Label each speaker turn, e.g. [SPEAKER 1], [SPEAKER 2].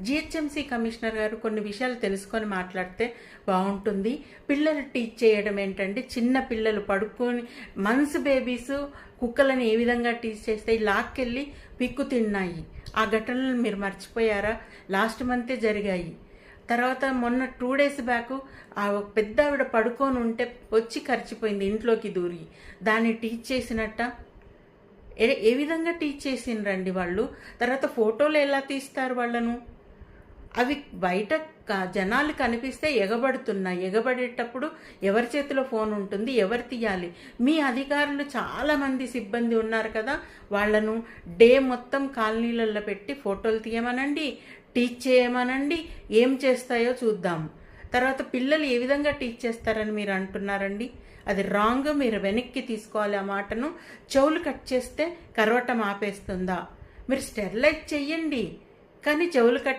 [SPEAKER 1] GHMC commissioner గారు కొన్ని విషయాలు తెలుసుకొని మాట్లాడితే బాగుంటుంది. పిల్లలు టీచ్ చేయడం ఏంటంటే చిన్న పిల్లలు పడుకొని మన్స్ బేబీస్ కుక్కలను ఏ విధంగా టీచ్ చేస్తాయి లాక్కెళ్ళి పిక్కు తిన్నాయి. ఆ ఘటనలు మీరు మర్చిపోయారా? లాస్ట్ మంతే జరిగాయి. తర్వాత మొన్న టూ డేస్ బ్యాక్ ఆ పెద్ద ఆవిడ పడుకొని ఉంటే వచ్చి ఖర్చిపోయింది ఇంట్లోకి దూరి. దాన్ని టీచ్ చేసినట్ట. ఏ ఏ విధంగా టీచ్ చేసిండ్రండి వాళ్ళు? తర్వాత ఫోటోలు ఎలా తీస్తారు వాళ్ళను? అవి బయట జనాలు కనిపిస్తే ఎగబడుతున్నాయి ఎగబడేటప్పుడు ఎవరి చేతిలో ఫోన్ ఉంటుంది ఎవరు తీయాలి? మీ అధికారులు చాలామంది సిబ్బంది ఉన్నారు కదా వాళ్ళను డే మొత్తం కాలనీలలో పెట్టి ఫోటోలు తీయమనండి టీచ్ చేయమనండి ఏం చేస్తాయో చూద్దాం. తర్వాత పిల్లలు ఏ విధంగా టీచ్ చేస్తారని మీరు అంటున్నారండి? అది రాంగ్ మీరు వెనక్కి తీసుకోవాలి ఆ మాటను. చెవులు కట్ చేస్తే కరవటం ఆపేస్తుందా? మీరు స్టెరిలైజ్ చెయ్యండి. కానీ చెవులు కట్